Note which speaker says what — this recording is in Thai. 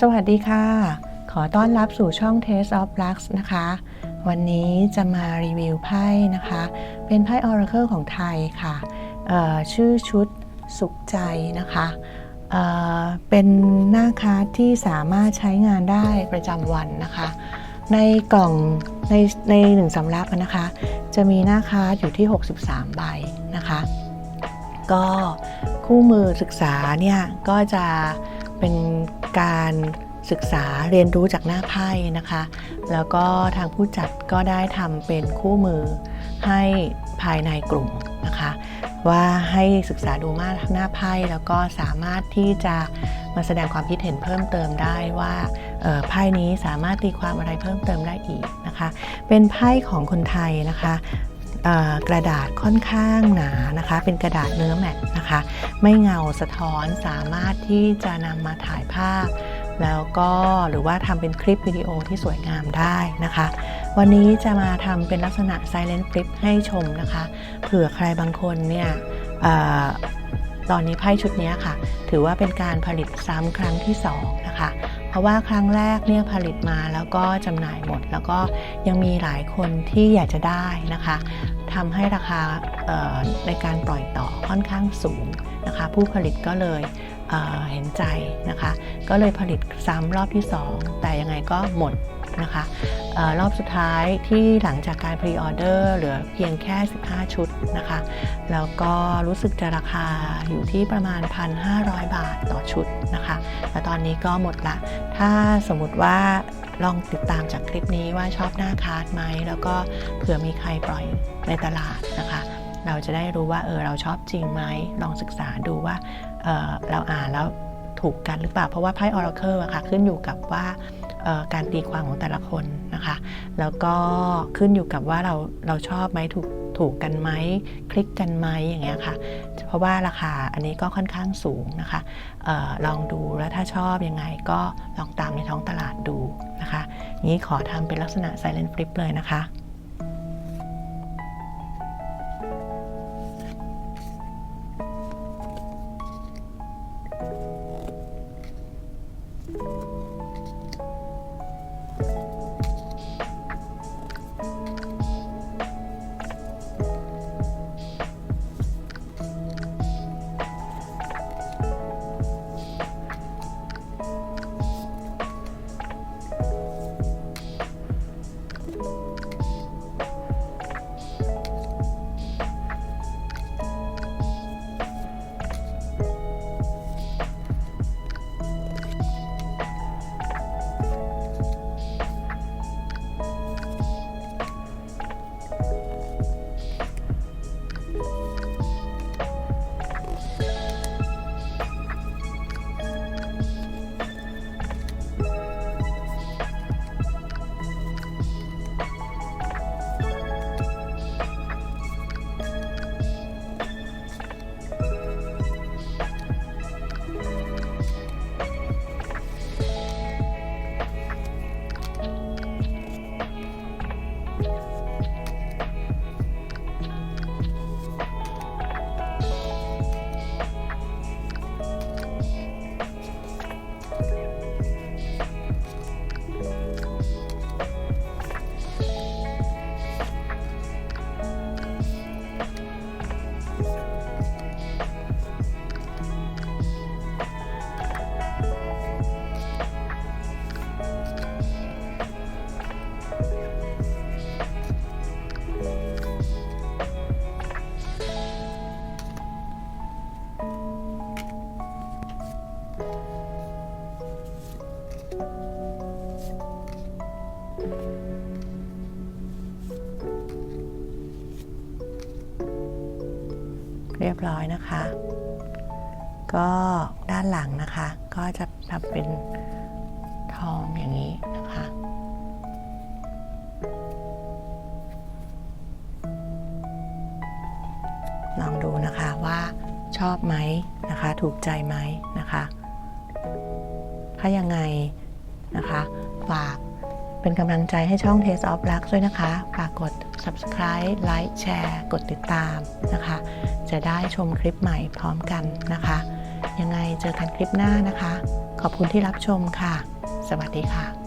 Speaker 1: สวัสดีค่ะ ขอต้อนรับสู่ช่อง Taste of Lux นะคะ วันนี้จะมารีวิวไพ่นะคะ เป็นไพ่ Oracle ของไทยค่ะ ชื่อชุดสุขใจนะคะเเป็นหน้าคาร์ดที่สามารถใช้งานได้ประจำวันนะคะ ในกล่องในในหนึ่งสำรับนะคะ จะมีหน้าคาร์ดอยู่ที่ 63 ใบนะคะ ก็คู่มือศึกษาเนี่ยก็จะเป็น การศึกษาเรียนรู้จากหน้าไพ่นะคะ แล้วก็ทางผู้จัดก็ได้ทำเป็นคู่มือให้ภายในกลุ่มนะคะ ว่าให้ศึกษาดูมาหน้าไพ่แล้วก็สามารถที่จะมาแสดงความคิดเห็นเพิ่มเติมได้ว่าไพ่นี้สามารถตีความอะไรเพิ่มเติมได้อีกนะคะ เป็นไพ่ของคนไทยนะคะ กระดาษค่อนข้างหนานะคะ เป็นกระดาษเนื้อแมตต์นะคะ ไม่เงาสะท้อนสามารถที่จะนำมาถ่ายภาพ แล้วก็หรือว่าทำเป็นคลิปวิดีโอที่สวยงามได้นะคะ วันนี้จะมาทำเป็นลักษณะ Silent Flip ให้ชมนะคะ เผื่อใครบางคนเนี่ยอตอนนี้ไพ่ชุดนี้ค่ะ ถือว่าเป็นการผลิตซ้ำครั้งที่2นะคะเพราะว่าครั้งแรกเนี่ยผลิตมาแล้วก็จำหน่ายหมด แล้วก็ยังมีหลายคนที่อยากจะได้นะคะ ทำให้ราคาในการปล่อยต่อค่อนข้างสูงนะคะ ผู้ผลิตก็เลยเเห็นใจนะคะ ก็เลยผลิตซ้ำรอบที่ 2 แต่ยังไงก็หมดนะคะออรอบสุดท้ายที่หลังจากการพรีออเดอร์เหลือเพียงแค่ 15 ชุดนะคะ แล้วก็รู้สึกจะราคาอยู่ที่ประมาณ 1,500 บาทต่อชุดนะคะ แต่ตอนนี้ก็หมดละ ถ้าสมมติว่า ลองติดตามจากคลิปนี้ว่าชอบหน้าคาร์ดไหม แล้วก็เผื่อมีใครปล่อยในตลาดนะคะ เราจะได้รู้ว่าเออเราชอบจริงไหม ลองศึกษาดูว่าเออเราอ่านแล้วถูกกันหรือเปล่า เพราะว่าไพ่ออร์เคิลอะค่ะขึ้นอยู่กับว่าออการตีความของแต่ละคนนะคะ แล้วก็ขึ้นอยู่กับว่าเราเราชอบไหมถูก ถูกกันไหมคลิกกันไหมอย่างเงี้ยค่ะ เพราะว่าราคาอันนี้ก็ค่อนข้างสูงนะคะออลองดูแล้วถ้าชอบยังไงก็ลองตามในท้องตลาดดูนะคะนี้ขอทำเป็นลักษณะ Silent Flip เลยนะคะ เรียบร้อยนะคะ ก็ด้านหลังนะคะ ก็จะทำเป็นทองอย่างนี้นะคะลองดูนะคะว่าชอบไหมนะคะ ถูกใจไหมนะคะ ถ้ายังไงนะคะ ฝาก เป็นกำลังใจให้ช่อง Taste of Luck ด้วยนะคะ ฝากกด subscribe like แชร์ กดติดตามนะคะ จะได้ชมคลิปใหม่พร้อมกันนะคะ ยังไงเจอกันคลิปหน้านะคะ ขอบคุณที่รับชมค่ะ สวัสดีค่ะ